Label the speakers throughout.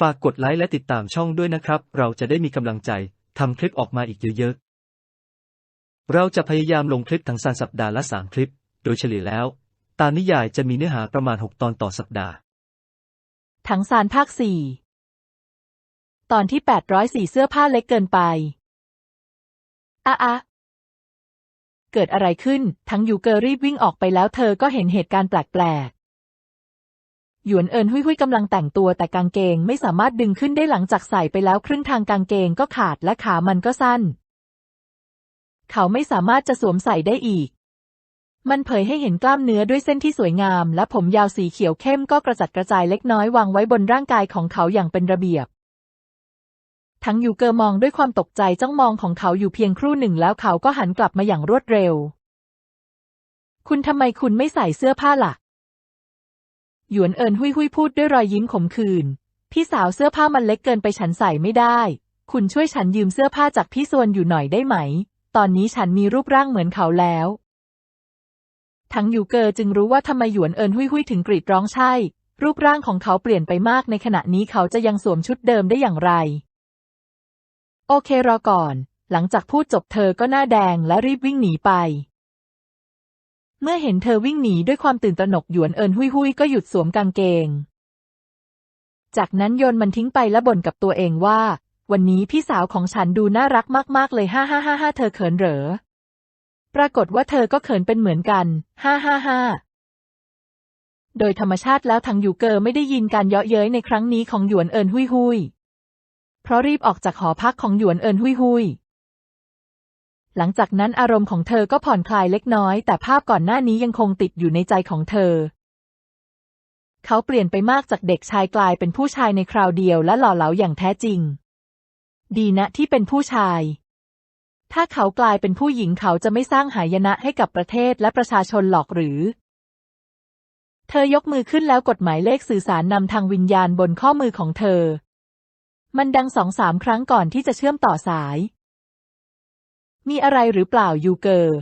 Speaker 1: ฝากกดไลค์และติดตามช่องด้วยนะครับ เราจะได้มีกำลังใจทำคลิปออกมาอีกเยอะๆ เราจะพยายามลงคลิปทั้งสันสัปดาห์ละสามคลิป โดยเฉลี่ยแล้ว ตามนิยายจะมีเนื้อหาประมาณ 6 ตอนต่อสัปดาห์
Speaker 2: ถังซานภาคสี่ตอนที่แปดร้อยสี่เสื้อผ้าเล็กเกินไปอะอะเกิดอะไรขึ้น ทั้งยูเกอรีบวิ่งออกไปแล้วเธอก็เห็นเหตุการณ์แปลก หยวนเอินหุยหุยกำลังแต่งตัวแต่กางเกงไม่สามารถดึงขึ้นได้หลังจากใส่ไปแล้วครึ่งทางกางเกงก็ขาดและขามันก็สั้น เขาไม่สามารถจะสวมใส่ได้อีก มันเผยให้เห็นกล้ามเนื้อด้วยเส้นที่สวยงาม และผมยาวสีเขียวเข้มก็กระจัดกระจายเล็กน้อยวางไว้บนร่างกายของเขาอย่างเป็นระเบียบ ทั้งยูเกอร์มองด้วยความตกใจจ้องมองของเขาอยู่เพียงครู่หนึ่งแล้วเขาก็หันกลับมาอย่างรวดเร็ว คุณทำไมคุณไม่ใส่เสื้อผ้าล่ะ หยวนเอินหุยหุยพูดด้วยรอยยิ้มขมขื่นพี่สาวเสื้อผ้ามันเล็กเกินไปฉันใส่ไม่ได้ คุณช่วยฉันยืมเสื้อผ้าจากพี่ส่วนอยู่หน่อยได้ไหม ตอนนี้ฉันมีรูปร่างเหมือนเขาแล้วทั้งยูเกอร์จึงรู้ว่าทำไมหยวนเอินหุยหุยถึงกรีดร้องใช่ รูปร่างของเขาเปลี่ยนไปมากในขณะนี้เขาจะยังสวมชุดเดิมได้อย่างไร โอเครอก่อน หลังจากพูดจบเธอก็หน้าแดงและรีบวิ่งหนีไป เมื่อเห็นเธอวิ่งหนีด้วยความตื่นตระหนกหยวนเอินหุยหุยก็หยุดสวมกางเกง จากนั้นโยนมันทิ้งไปและบ่นกับตัวเองว่า วันนี้พี่สาวของฉันดูน่ารักมากๆเลยฮ่าฮ่าฮ่าฮ่าเธอเขินเหรอ ปรากฏว่าเธอก็เขินเป็นเหมือนกัน ฮ่าฮ่าฮ่าโดยธรรมชาติแล้วทางยูเกอร์ไม่ได้ยินการเยาะเย้ยในครั้งนี้ของหยวนเอินหุยหุยเพราะรีบออกจากหอพักของหยวนเอินหุยหุย หลังจากนั้นอารมณ์ของเธอก็ผ่อนคลายเล็กน้อย แต่ภาพก่อนหน้านี้ยังคงติดอยู่ในใจของเธอ เขาเปลี่ยนไปมากจากเด็กชายกลายเป็นผู้ชายในคราวเดียวและหล่อเหลาอย่างแท้จริง ดีนะที่เป็นผู้ชาย ถ้าเขากลายเป็นผู้หญิงเขาจะไม่สร้างหายนะให้กับประเทศและประชาชนหรอกหรือ เธอยกมือขึ้นแล้วกดหมายเลขสื่อสารนำทางวิญญาณบนข้อมือของเธอ มันดังสองสามครั้งก่อนที่จะเชื่อมต่อสาย มีอะไรหรือเปล่ายูเกอร์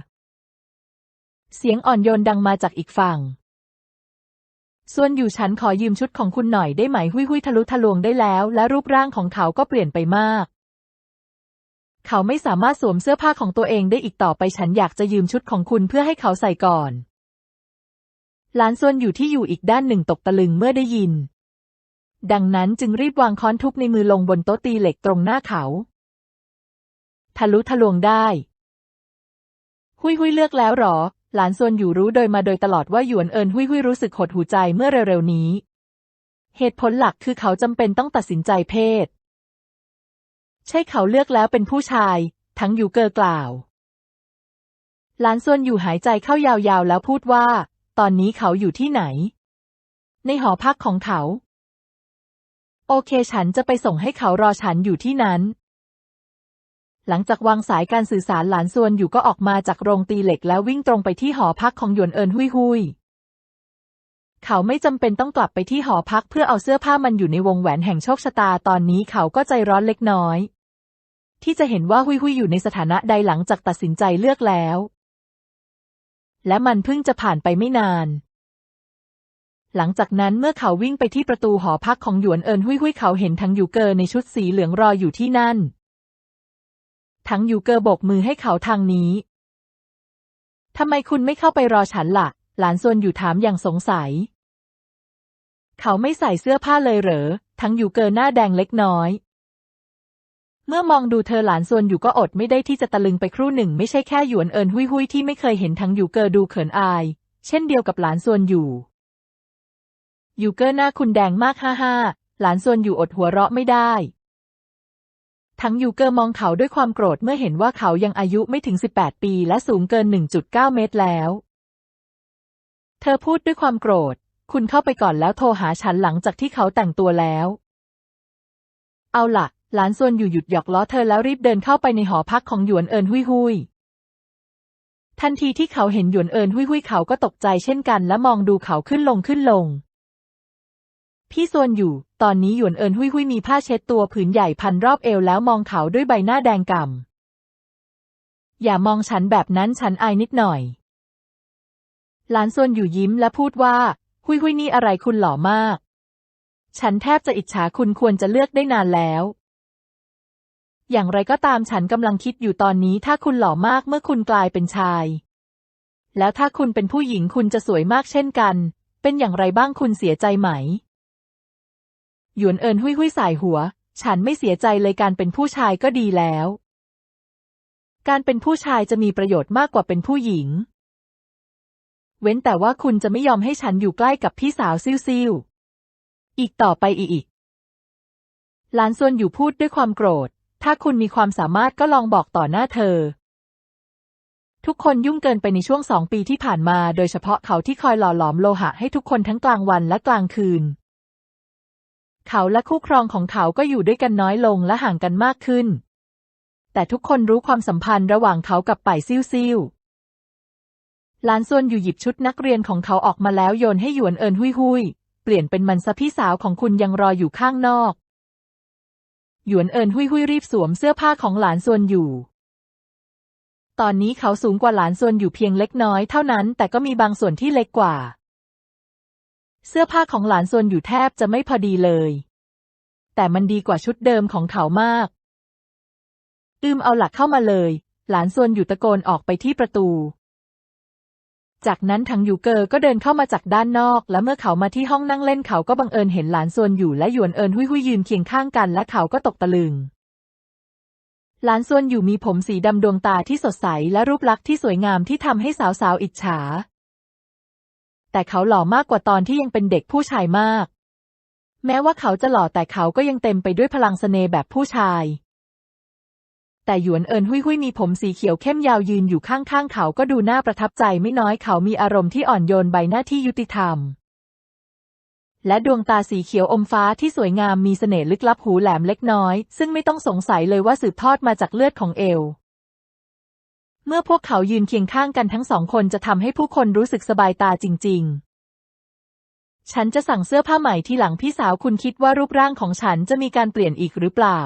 Speaker 2: เสียงอ่อนโยนดังมาจากอีกฝั่ง ส่วนอยู่ฉันขอยืมชุดของคุณหน่อยได้ไหมหุยหุยทะลุทะลวงได้แล้ว และรูปร่างของเขาก็เปลี่ยนไปมาก เขาไม่สามารถสวมเสื้อผ้าของตัวเองได้อีกต่อไปฉันอยากจะยืมชุดของคุณเพื่อให้เขาใส่ก่อนหลานส่วนอยู่ที่อยู่อีกด้านหนึ่งตกตะลึงเมื่อได้ยิน ดังนั้นจึงรีบวางค้อนทุบในมือลงบนโต๊ะตีเหล็กตรงหน้าเขา ทะลุทะลวงได้ หุยหุยเลือกแล้วหรอ หลานส่วนอยู่รู้โดยมาโดยตลอดว่าหยวนเอินหุยหุยรู้สึกหดหูใจเมื่อเร็วๆนี้ เหตุผลหลักคือเขาจำเป็นต้องตัดสินใจเพศ ใช่เขาเลือกแล้วเป็นผู้ชาย ทั้งอยู่เกอกล่าว หลานส่วนอยู่หายใจเข้ายาวๆแล้วพูดว่า ตอนนี้เขาอยู่ที่ไหน ในหอพักของเขา โอเคฉันจะไปส่งให้เขารอฉันอยู่ที่นั้น หลังจากวางสายการสื่อสารหลานส่วนอยู่ก็ออกมาจากโรงตีเหล็กแล้ววิ่งตรงไปที่หอพักของหยวนเอินหุยหุยเขาไม่จำเป็นต้องกลับไปที่หอพักเพื่อเอาเสื้อผ้ามันอยู่ในวงแหวนแห่งโชคชะตาตอนนี้เขาก็ใจร้อนเล็กน้อย ที่จะเห็นว่าหุยหุยอยู่ในสถานะใดหลังจากตัดสินใจเลือกแล้ว และมันเพิ่งจะผ่านไปไม่นาน หลังจากนั้นเมื่อเขาวิ่งไปที่ประตูหอพักของหยวนเอินหุยหุยเขาเห็นทั้งยูเกอในชุดสีเหลืองรออยู่ที่นั่น ทั้งยูเกอร์โบกมือให้เขาทางนี้ทำไมคุณไม่เข้าไปรอฉันละ่ะ หลานส่วนอยู่ถามอย่างสงสัย เขาไม่ใส่เสื้อผ้าเลยเหรอ ทั้งยูเกอร์หน้าแดงเล็กน้อย เมื่อมองดูเธอหลานส่วนอยู่ก็อดไม่ได้ที่จะตะลึงไปครู่หนึ่ง ไม่ใช่แค่หยวนเอินหุยหุยที่ไม่เคยเห็นทั้งยูเกอร์ดูเขินอาย เช่นเดียวกับหลานส่วนอยู่ ยูเกอร์หน้าคุณแดงมากฮ่าฮ่าหลานส่วนอยู่อดหัวเราะไม่ได้ ทั้งยูเกอร์มองเขาด้วยความโกรธเมื่อเห็นว่าเขายังอายุไม่ถึง 18 ปีและสูงเกิน 1.9 เมตรแล้ว เธอพูดด้วยความโกรธ คุณเข้าไปก่อนแล้วโทรหาฉันหลังจากที่เขาแต่งตัวแล้ว เอาล่ะ หลานส่วนอยู่หยุดหยอกล้อเธอแล้วรีบเดินเข้าไปในหอพักของหยวนเอินหุยหุยทันทีที่เขาเห็นหยวนเอินหุยหุยเขาก็ตกใจเช่นกันและมองดูเขาขึ้นลงขึ้นลง พี่ส่วนอยู่ ตอนนี้หยวนเอินหุยหุยมีผ้าเช็ดตัวผืนใหญ่พันรอบเอวแล้วมองเขาด้วยใบหน้าแดงก่ำ อย่ามองฉันแบบนั้นฉันอายนิดหน่อย หลานส่วนอยู่ยิ้มและพูดว่า หุยหุยนี่อะไรคุณหล่อมาก ฉันแทบจะอิจฉาคุณควรจะเลือกได้นานแล้วอย่างไรก็ตามฉันกำลังคิดอยู่ตอนนี้ถ้าคุณหล่อมากเมื่อคุณกลายเป็นชาย แล้วถ้าคุณเป็นผู้หญิงคุณจะสวยมากเช่นกัน เป็นอย่างไรบ้างคุณเสียใจไหม หยวนเอินหุยหุยสายหัว ฉันไม่เสียใจเลยการเป็นผู้ชายก็ดีแล้ว การเป็นผู้ชายจะมีประโยชน์มากกว่าเป็นผู้หญิง เว้นแต่ว่าคุณจะไม่ยอมให้ฉันอยู่ใกล้กับพี่สาวซิ่วซิ่วอีกต่อไปอีกหลานซวนอยู่พูดด้วยความโกรธ ถ้าคุณมีความสามารถก็ลองบอกต่อหน้าเธอ ทุกคนยุ่งเกินไปในช่วงสองปีที่ผ่านมา โดยเฉพาะเขาที่คอยหล่อหลอมโลหะให้ทุกคนทั้งกลางวันและกลางคืน เขาและคู่ครองของเขาก็อยู่ด้วยกันน้อยลงและห่างกันมากขึ้น แต่ทุกคนรู้ความสัมพันธ์ระหว่างเขากับป่ายซิ่วซิ่วหลานซวนอยู่หยิบชุดนักเรียนของเขาออกมาแล้วโยนให้หยวนเอินหุยหุยเปลี่ยนเป็นมันซะพี่สาวของคุณยังรออยู่ข้างนอกหยวนเอินหุยหุยรีบสวมเสื้อผ้าของหลานซวนอยู่ ตอนนี้เขาสูงกว่าหลานซวนอยู่เพียงเล็กน้อยเท่านั้น แต่ก็มีบางส่วนที่เล็กกว่า เสื้อผ้าของหลานซวนอยู่แทบจะไม่พอดีเลย แต่มันดีกว่าชุดเดิมของเขามาก อืมเอาหลักเข้ามาเลย หลานซวนอยู่ตะโกนออกไปที่ประตู จากนั้นทังยูเกอร์ก็เดินเข้ามาจากด้านนอก และเมื่อเขามาที่ห้องนั่งเล่นเขาก็บังเอิญเห็นหลานซวนอยู่และหยวนเอินหุยหุยยืนเคียงข้างกันและเขาก็ตกตะลึงหลานซวนอยู่มีผมสีดำดวงตาที่สดใสและรูปลักษณ์ที่สวยงามที่ทำให้สาวๆอิจฉา แต่เขาหล่อมากกว่าตอนที่ยังเป็นเด็กผู้ชายมาก แม้ว่าเขาจะหล่อแต่เขาก็ยังเต็มไปด้วยพลังเสน่ห์แบบผู้ชาย แต่หยวนเอินหุยหุยมีผมสีเขียวเข้มยาวยืนอยู่ข้างๆเขาก็ดูน่าประทับใจไม่น้อยเขามีอารมณ์ที่อ่อนโยนใบหน้าที่ยุติธรรม และดวงตาสีเขียวอมฟ้าที่สวยงามมีเสน่ห์ลึกลับหูแหลมเล็กน้อย ซึ่งไม่ต้องสงสัยเลยว่าสืบทอดมาจากเลือดของเอล เมื่อพวกเขายืนเคียงข้างกันทั้งสองคนจะทำให้ผู้คนรู้สึกสบายตาจริง ๆ ฉันจะสั่งเสื้อผ้าใหม่ที่หลังพี่สาวคุณคิดว่ารูปร่างของฉันจะมีการเปลี่ยนอีกหรือเปล่า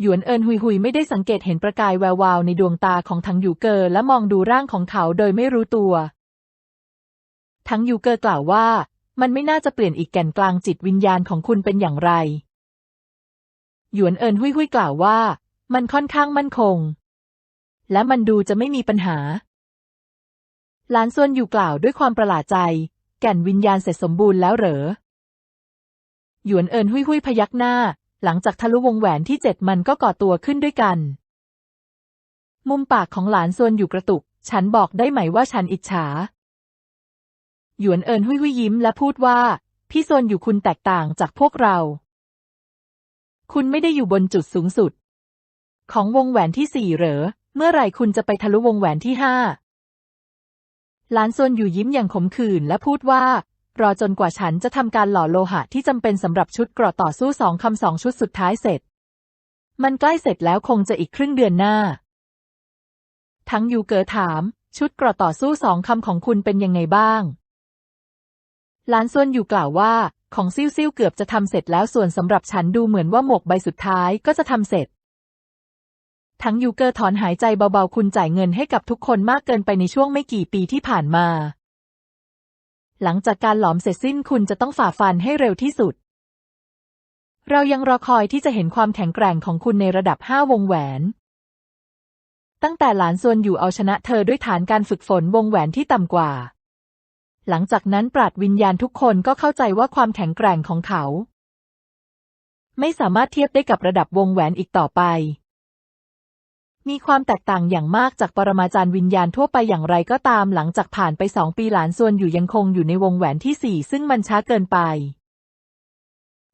Speaker 2: หยวนเอินหุยหุยไม่ได้สังเกตเห็นประกายแวววาวในดวงตาของทังยูเกอร์และมองดูร่างของเขาโดยไม่รู้ตัวทังยูเกอร์กล่าวว่า มันไม่น่าจะเปลี่ยนอีกแก่นกลางจิตวิญญาณของคุณเป็นอย่างไร หยวนเอินหุยหุยกล่าวว่า มันค่อนข้างมั่นคง และมันดูจะไม่มีปัญหา หลานซวนอยู่กล่าวด้วยความประหลาดใจ แก่นวิญญาณเสร็จสมบูรณ์แล้วเหรอ หยวนเอินหุยหุยพยักหน้า หลังจากทะลุวงแหวนที่เจ็ดมันก็ก่อตัวขึ้นด้วยกัน มุมปากของหลานซวนอยู่กระตุก ฉันบอกได้ไหมว่าฉันอิจฉา หยวนเอินหุยหุยยิ้มและพูดว่า พี่ซวนอยู่คุณแตกต่างจากพวกเรา คุณไม่ได้อยู่บนจุดสูงสุดของวงแหวนที่สี่เหรอ เมื่อไหร่คุณจะไปทะลุวงแหวนที่ห้าหลานซวนอยู่ยิ้มอย่างขมขื่นและพูดว่า รอจนกว่าฉันจะทำการหล่อโลหะที่จำเป็นสำหรับชุดเกราะต่อสู้สองคำสองชุดสุดท้ายเสร็จ มันใกล้เสร็จแล้วคงจะอีกครึ่งเดือนหน้า ทั้งยูเก๋อถาม ชุดเกราะต่อสู้สองคำของคุณเป็นยังไงบ้าง หลานซวนอยู่กล่าวว่า ของซิ่วซิ่วเกือบจะทำเสร็จแล้วส่วนสำหรับฉันดูเหมือนว่าหมวกใบสุดท้ายก็จะทำเสร็จ ทั้งยูเกอร์ถอนหายใจเบาๆ คุณจ่ายเงินให้กับทุกคนมากเกินไปในช่วงไม่กี่ปีที่ผ่านมา หลังจากการหลอมเสร็จสิ้นคุณจะต้องฝ่าฟันให้เร็วที่สุด เรายังรอคอยที่จะเห็นความแข็งแกร่งของคุณในระดับห้าวงแหวน ตั้งแต่หลานซวนอยู่เอาชนะเธอด้วยฐานการฝึกฝนวงแหวนที่ต่ำกว่า หลังจากนั้นปราดวิญญาณทุกคนก็เข้าใจว่าความแข็งแกร่งของเขา ไม่สามารถเทียบได้กับระดับวงแหวนอีกต่อไป มีความแตกต่างอย่างมากจากปรมาจารย์วิญญาณทั่วไปอย่างไรก็ตามหลังจากผ่านไปสองปีหลานซวนอยู่ยังคงอยู่ในวงแหวนที่สี่ซึ่งมันช้าเกินไป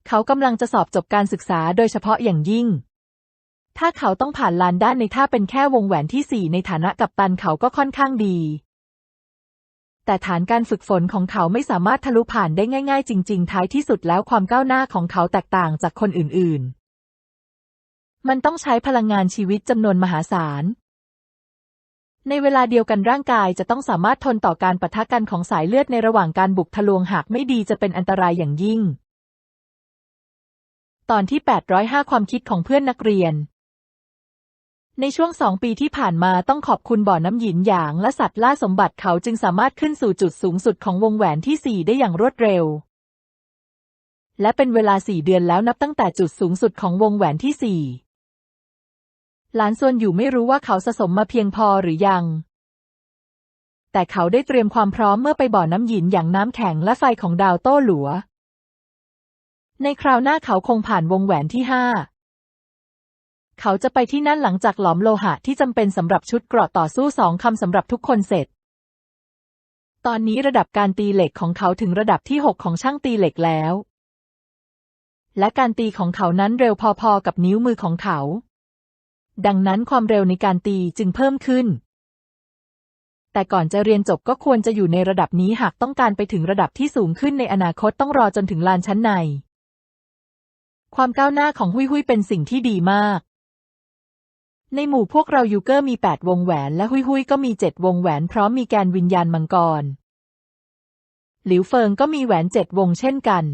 Speaker 2: เขากำลังจะสอบจบการศึกษาโดยเฉพาะอย่างยิ่ง ถ้าเขาต้องผ่านลานด้านในท่าเป็นแค่วงแหวนที่สี่ในฐานะกัปตันเขาก็ค่อนข้างดี แต่ฐานการฝึกฝนของเขาไม่สามารถทะลุผ่านได้ง่าย ๆ จริง ๆ ท้ายที่สุดแล้วความก้าวหน้าของเขาแตกต่างจากคนอื่น ๆ มันต้องใช้พลังงานชีวิตจำนวนมหาศาล ในเวลาเดียวกันร่างกายจะต้องสามารถทนต่อการปะทะกันของสายเลือดในระหว่างการบุกทะลวงหากไม่ดีจะเป็นอันตรายอย่างยิ่ง ตอนที่ 805 ความคิดของเพื่อนนักเรียน ในช่วงสองปีที่ผ่านมาต้องขอบคุณบ่อน้ำหยินหยางและสัตว์ล่าสมบัติเขาจึงสามารถขึ้นสู่จุดสูงสุดของวงแหวนที่สี่ได้อย่างรวดเร็วและเป็นเวลาสี่เดือนแล้วนับตั้งแต่จุดสูงสุดของวงแหวนที่สี่ หลานซวนอยู่ไม่รู้ว่าเขาสะสมมาเพียงพอหรือยัง แต่เขาได้เตรียมความพร้อมเมื่อไปบ่อน้ำหยินอย่างน้ำแข็งและไฟของดาวโต้หลัว ในคราวหน้าเขาคงผ่านวงแหวนที่ห้า เขาจะไปที่นั่นหลังจากหลอมโลหะที่จำเป็นสำหรับชุดเกราะต่อสู้สองคำสำหรับทุกคนเสร็จ ตอนนี้ระดับการตีเหล็กของเขาถึงระดับที่หกของช่างตีเหล็กแล้ว และการตีของเขานั้นเร็วพอๆกับนิ้วมือของเขา ดังนั้นความเร็วในการตีจึงเพิ่มขึ้น แต่ก่อนจะเรียนจบก็ควรจะอยู่ในระดับนี้หากต้องการไปถึงระดับที่สูงขึ้นในอนาคตต้องรอจนถึงลานชั้นใน ความก้าวหน้าของหุยหุยเป็นสิ่งที่ดีมาก ในหมู่พวกเรายูเกอร์มีแปดวงแหวนและหุยหุยก็มีเจ็ดวงแหวนพร้อมมีแกนวิญญาณมังกร หลิวเฟิงก็มีแหวนเจ็ดวงเช่นกัน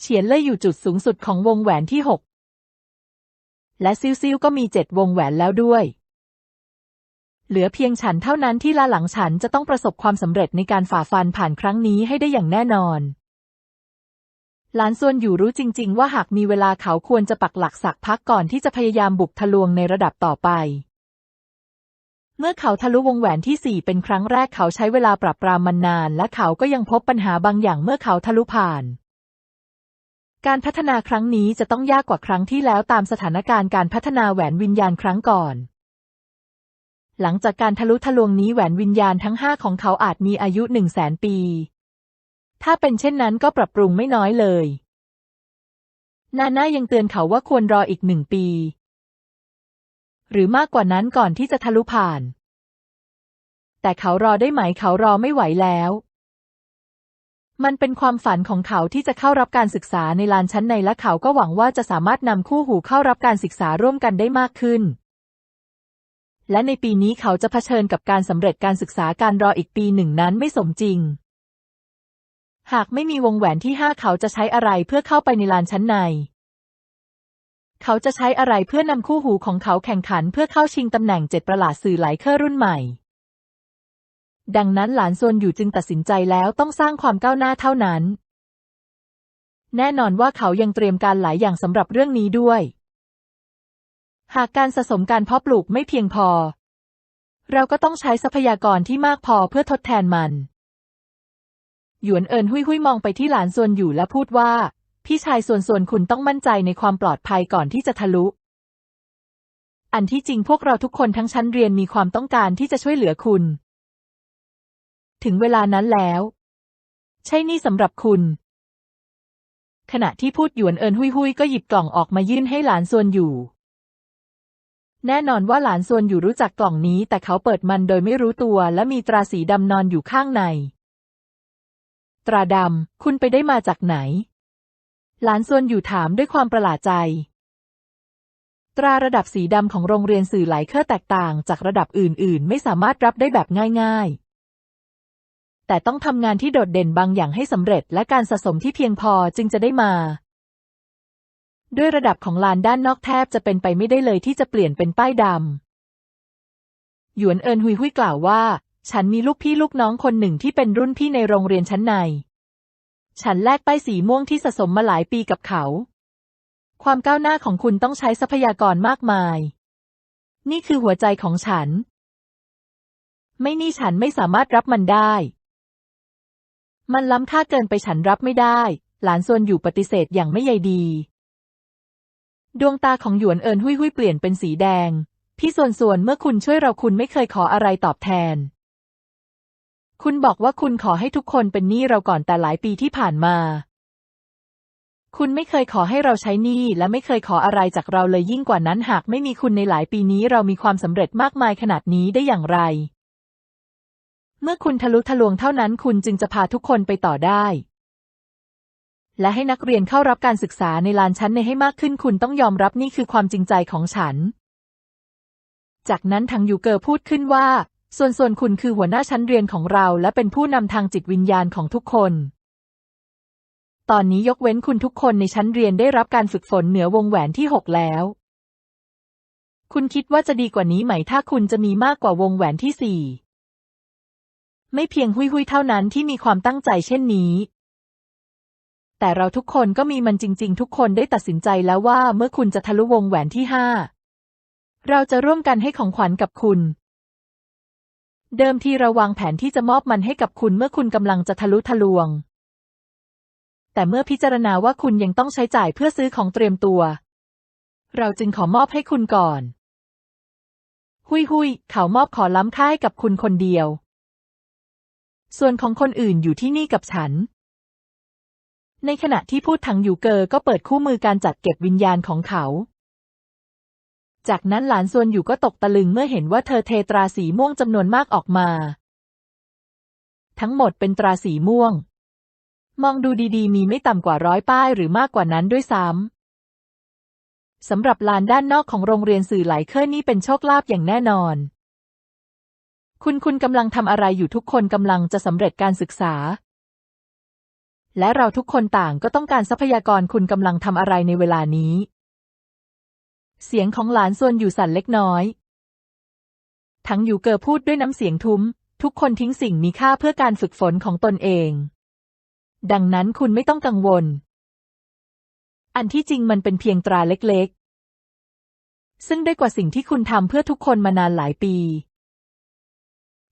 Speaker 2: เฉียนเล่ยอยู่จุดสูงสุดของวงแหวนที่หก และซิวซิวก็มีเจ็ดวงแหวนแล้วด้วย เหลือเพียงฉันเท่านั้นที่ลาหลังฉันจะต้องประสบความสำเร็จในการฝ่าฟันผ่านครั้งนี้ให้ได้อย่างแน่นอนหลานส่วนอยู่รู้จริง ๆ ว่าหากมีเวลาเขาควรจะปักหลักสักพักก่อนที่จะพยายามบุกทะลวงในระดับต่อไป เมื่อเขาทะลุวงแหวนที่สี่เป็นครั้งแรกเขาใช้เวลาปรับปรามมันนาน และเขาก็ยังพบปัญหาบางอย่างเมื่อเขาทะลุผ่าน การพัฒนาครั้งนี้จะต้องยากกว่าครั้งที่แล้วตามสถานการณ์การพัฒนาแหวนวิญญาณครั้งก่อน หลังจากการทะลุทะลวงนี้แหวนวิญญาณทั้งห้าของเขาอาจมีอายุหนึ่งแสนปี ถ้าเป็นเช่นนั้นก็ปรับปรุงไม่น้อยเลย นาน่ายังเตือนเขาว่าควรรออีกหนึ่งปี หรือมากกว่านั้นก่อนที่จะทะลุผ่าน แต่เขารอได้ไหมเขารอไม่ไหวแล้ว มันเป็นความฝันของเขาที่จะเข้ารับการศึกษาในลานชั้นในและเขาก็หวังว่าจะสามารถนำคู่หูเข้ารับการศึกษาร่วมกันได้มากขึ้น และในปีนี้เขาจะเผชิญกับการสำเร็จการศึกษาการรออีกปีหนึ่งนั้นไม่สมจริง หากไม่มีวงแหวนที่ห้าเขาจะใช้อะไรเพื่อเข้าไปในลานชั้นใน เขาจะใช้อะไรเพื่อนำคู่หูของเขาแข่งขันเพื่อเข้าชิงตำแหน่งเจ็ดประหลาดสื่อหลายเคอร์รุ่นใหม่ ดังนั้นหลานซวนอยู่จึงตัดสินใจแล้วต้องสร้างความก้าวหน้าเท่านั้น แน่นอนว่าเขายังเตรียมการหลายอย่างสำหรับเรื่องนี้ด้วย หากการสะสมการเพาะปลูกไม่เพียงพอ เราก็ต้องใช้ทรัพยากรที่มากพอเพื่อทดแทนมัน หยวนเอินหุยหุยมองไปที่หลานซวนอยู่และพูดว่า พี่ชายส่วนส่วนคุณต้องมั่นใจในความปลอดภัยก่อนที่จะทะลุอันที่จริงพวกเราทุกคนทั้งชั้นเรียนมีความต้องการที่จะช่วยเหลือคุณ ถึงเวลานั้นแล้ว ใช่นี่สำหรับคุณ ขณะที่พูดหยวนเอินหุยหุยก็หยิบกล่องออกมายื่นให้หลานซวนอยู่ แน่นอนว่าหลานซวนอยู่รู้จักกล่องนี้ แต่เขาเปิดมันโดยไม่รู้ตัว และมีตราสีดำนอนอยู่ข้างใน ตราดำคุณไปได้มาจากไหน หลานซวนอยู่ถามด้วยความประหลาดใจตราระดับสีดำของโรงเรียนสื่อหลายเคอร์แตกต่างจากระดับอื่น ๆ ไม่สามารถรับได้แบบง่าย ๆ แต่ต้องทำงานที่โดดเด่นบางอย่างให้สำเร็จ และการสะสมที่เพียงพอจึงจะได้มา ด้วยระดับของลานด้านนอกแทบจะเป็นไปไม่ได้เลยที่จะเปลี่ยนเป็นป้ายดำหยวนเอินหุยหุยกล่าวว่า ฉันมีลูกพี่ลูกน้องคนหนึ่งที่เป็นรุ่นพี่ในโรงเรียนชั้นใน ฉันแลกป้ายสีม่วงที่สะสมมาหลายปีกับเขา ความก้าวหน้าของคุณต้องใช้ทรัพยากรมากมาย นี่คือหัวใจของฉัน ไม่นี่ฉันไม่สามารถรับมันได้ มันล้ำค่าเกินไปฉันรับไม่ได้ หลานส่วนอยู่ปฏิเสธอย่างไม่ใยดี ดวงตาของหยวนเอินหุยหุยเปลี่ยนเป็นสีแดง พี่ส่วนส่วนเมื่อคุณช่วยเราคุณไม่เคยขออะไรตอบแทน คุณบอกว่าคุณขอให้ทุกคนเป็นหนี้เราก่อนแต่หลายปีที่ผ่านมา คุณไม่เคยขอให้เราใช้หนี้และไม่เคยขออะไรจากเราเลยยิ่งกว่านั้นหากไม่มีคุณในหลายปีนี้เรามีความสำเร็จมากมายขนาดนี้ได้อย่างไร เมื่อคุณทะลุทะลวงเท่านั้นคุณจึงจะพาทุกคนไปต่อได้ และให้นักเรียนเข้ารับการศึกษาในลานชั้นในให้มากขึ้นคุณต้องยอมรับนี่คือความจริงใจของฉัน จากนั้นทางยูเกอร์พูดขึ้นว่า ส่วนส่วนคุณคือหัวหน้าชั้นเรียนของเรา และเป็นผู้นำทางจิตวิญญาณของทุกคน ตอนนี้ยกเว้นคุณทุกคนในชั้นเรียนได้รับการฝึกฝนเหนือวงแหวนที่หกแล้วคุณคิดว่าจะดีกว่านี้ไหมถ้าคุณจะมีมากกว่าวงแหวนที่สี่ ไม่เพียงหุยหุยเท่านั้นที่มีความตั้งใจเช่นนี้ แต่เราทุกคนก็มีมันจริง ๆ ทุกคนได้ตัดสินใจแล้วว่าเมื่อคุณจะทะลุวงแหวนที่ห้าเราจะร่วมกันให้ของขวัญกับคุณ เดิมทีเราวางแผนที่จะมอบมันให้กับคุณเมื่อคุณกำลังจะทะลุทะลวง แต่เมื่อพิจารณาว่าคุณยังต้องใช้จ่ายเพื่อซื้อของเตรียมตัว เราจึงขอมอบให้คุณก่อน หุยหุยเขามอบขอล้ำค่าให้กับคุณคนเดียว ส่วนของคนอื่นอยู่ที่นี่กับฉัน ในขณะที่พูดถังอยู่เกอก็เปิดคู่มือการจัดเก็บวิญญาณของเขา จากนั้นหลานส่วนอยู่ก็ตกตะลึงเมื่อเห็นว่าเธอเทตราสีม่วงจำนวนมากออกมา ทั้งหมดเป็นตราสีม่วง มองดูดีๆ มีไม่ต่ำกว่าร้อยป้ายหรือมากกว่านั้นด้วยซ้ำสำหรับลานด้านนอกของโรงเรียนสื่อไหลเครื่อร์นี่เป็นโชคลาภอย่างแน่นอน คุณคุณกำลังทำอะไรอยู่ทุกคนกำลังจะสำเร็จการศึกษา และเราทุกคนต่างก็ต้องการทรัพยากรคุณกำลังทำอะไรในเวลานี้ เสียงของหลานส่วนอยู่สั่นเล็กน้อย ทั้งอยู่เกอพูดด้วยน้ำเสียงทุ้ม ทุกคนทิ้งสิ่งมีค่าเพื่อการฝึกฝนของตนเอง ดังนั้นคุณไม่ต้องกังวล อันที่จริงมันเป็นเพียงตราเล็กๆ ซึ่งได้กว่าสิ่งที่คุณทำเพื่อทุกคนมานานหลายปี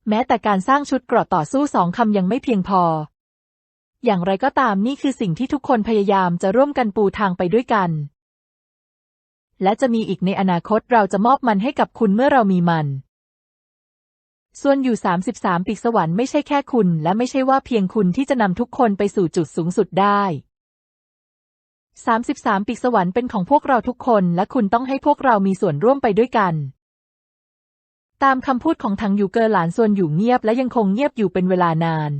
Speaker 2: แม้แต่การสร้างชุดเกราะต่อสู้สองคำยังไม่เพียงพอ อย่างไรก็ตามนี่คือสิ่งที่ทุกคนพยายามจะร่วมกันปูทางไปด้วยกัน และจะมีอีกในอนาคตเราจะมอบมันให้กับคุณเมื่อเรามีมัน ส่วนอยู่ 33 ปีกสวรรค์ไม่ใช่แค่คุณ และไม่ใช่ว่าเพียงคุณที่จะนำทุกคนไปสู่จุดสูงสุดได้33ปีกสวรรค์เป็นของพวกเราทุกคน และคุณต้องให้พวกเรามีส่วนร่วมไปด้วยกัน ตามคำพูดของทางยูเกอร์หลานส่วนอยู่เงียบและยังคงเงียบอยู่เป็นเวลานาน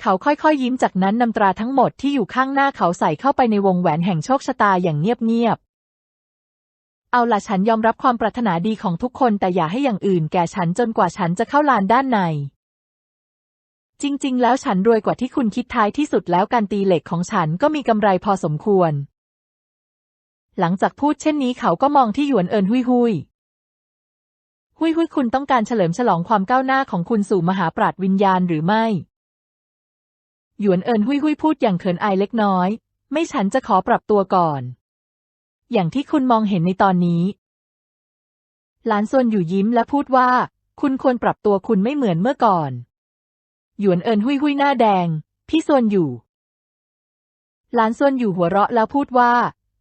Speaker 2: เขาค่อยๆยิ้มจากนั้นนำตราทั้งหมดที่อยู่ข้างหน้าเขาใส่เข้าไปในวงแหวนแห่งโชคชะตาอย่างเงียบๆ เอาล่ะฉันยอมรับความปรารถนาดีของทุกคนแต่อย่าให้อย่างอื่นแก่ฉันจนกว่าฉันจะเข้าลานด้านใน จริงๆ แล้วฉันรวยกว่าที่คุณคิดท้ายที่สุดแล้วการตีเหล็กของฉันก็มีกำไรพอสมควร หลังจากพูดเช่นนี้เขาก็มองที่หยวนเอินหุยหุย หุยหุยคุณต้องการเฉลิมฉลองความก้าวหน้าของคุณสู่มหาปราดวิญญาณหรือไม่ หยวนเอินหุยหุยพูดอย่างเขินอายเล็กน้อย ไม่ฉันจะขอปรับตัวก่อน อย่างที่คุณมองเห็นในตอนนี้ หลานส่วนอยู่ยิ้มและพูดว่า คุณควรปรับตัวคุณไม่เหมือนเมื่อก่อน หยวนเอินหุยหุยหน้าแดง พี่ส่วนอยู่ หลานส่วนอยู่หัวเราะแล้วพูดว่า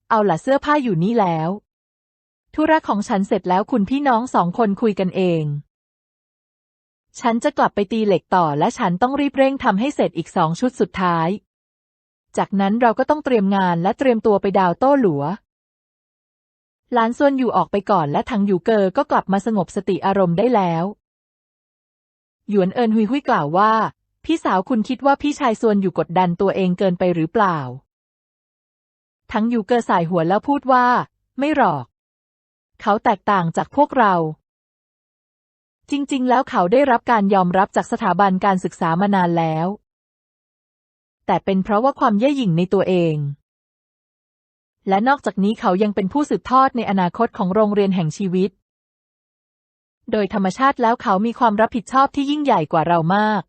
Speaker 2: เอาล่ะเสื้อผ้าอยู่นี่แล้ว ธุระของฉันเสร็จแล้วคุณพี่น้องสองคนคุยกันเอง ฉันจะกลับไปตีเหล็กต่อและฉันต้องรีบเร่งทำให้เสร็จอีกสองชุดสุดท้าย จากนั้นเราก็ต้องเตรียมงานและเตรียมตัวไปดาวโต้หลัวหลานส่วนอยู่ออกไปก่อนและทางอยู่เกอร์ก็กลับมาสงบสติอารมณ์ได้แล้ว หยวนเอินหุยหุยกล่าวว่า พี่สาวคุณคิดว่าพี่ชายส่วนอยู่กดดันตัวเองเกินไปหรือเปล่า ทั้งอยู่เกอร์สายหัวแล้วพูดว่า ไม่หรอก เขาแตกต่างจากพวกเรา จริง ๆ แล้วเขาได้รับการยอมรับจากสถาบันการศึกษามานานแล้ว แต่เป็นเพราะว่าความเย่อหยิ่งในตัวเอง และนอกจากนี้เขายังเป็นผู้สืบทอดในอนาคตของโรงเรียนแห่งชีวิต โดยธรรมชาติแล้วเขามีความรับผิดชอบที่ยิ่งใหญ่กว่าเรามาก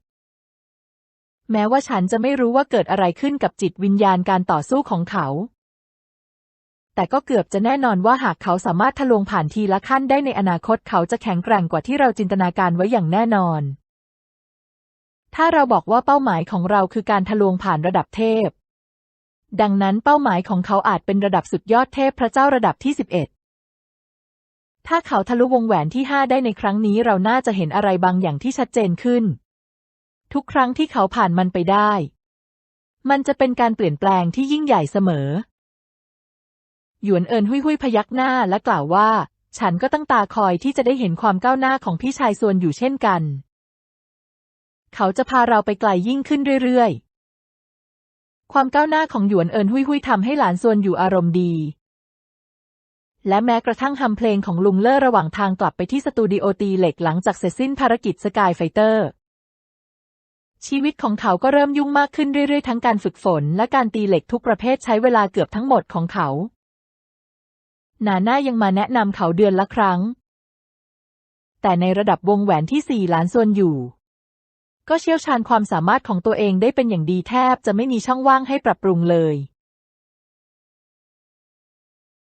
Speaker 2: แม้ว่าฉันจะไม่รู้ว่าเกิดอะไรขึ้นกับจิตวิญญาณการต่อสู้ของเขา แต่ก็เกือบจะแน่นอนว่าหากเขาสามารถทะลวงผ่านทีละขั้นได้ในอนาคตเขาจะแข็งแกร่งกว่าที่เราจินตนาการไว้อย่างแน่นอน ถ้าเราบอกว่าเป้าหมายของเราคือการทะลวงผ่านระดับเทพ ดังนั้นเป้าหมายของเขาอาจเป็นระดับสุดยอดเทพพระเจ้าระดับที่สิบเอ็ดถ้าเขาทะลุวงแหวนที่ห้าได้ในครั้งนี้เราน่าจะเห็นอะไรบางอย่างที่ชัดเจนขึ้น ทุกครั้งที่เขาผ่านมันไปได้ มันจะเป็นการเปลี่ยนแปลงที่ยิ่งใหญ่เสมอ หยวนเอินหุยหุยพยักหน้าและกล่าวว่า ฉันก็ตั้งตาคอยที่จะได้เห็นความก้าวหน้าของพี่ชายส่วนอยู่เช่นกัน เขาจะพาเราไปไกลยิ่งขึ้นเรื่อยๆ ความก้าวหน้าของหยวนเอินหุยหุยทำให้หลานส่วนอยู่อารมณ์ดี และแม้กระทั่งทำเพลงของลุงเล่อระหว่างทางกลับไปที่สตูดิโอตีเหล็กหลังจากเสร็จสิ้นภารกิจสกายไฟเตอร์ชีวิตของเขาก็เริ่มยุ่งมากขึ้นเรื่อยๆ ทั้งการฝึกฝน และการตีเหล็กทุกประเภทใช้เวลาเกือบทั้งหมดของเขา นาน่ายังมาแนะนำเขาเดือนละครั้ง แต่ในระดับวงแหวนที่สี่ล้านส่วนอยู่ ก็เชี่ยวชาญความสามารถของตัวเองได้เป็นอย่างดีแทบจะไม่มีช่องว่างให้ปรับปรุงเลย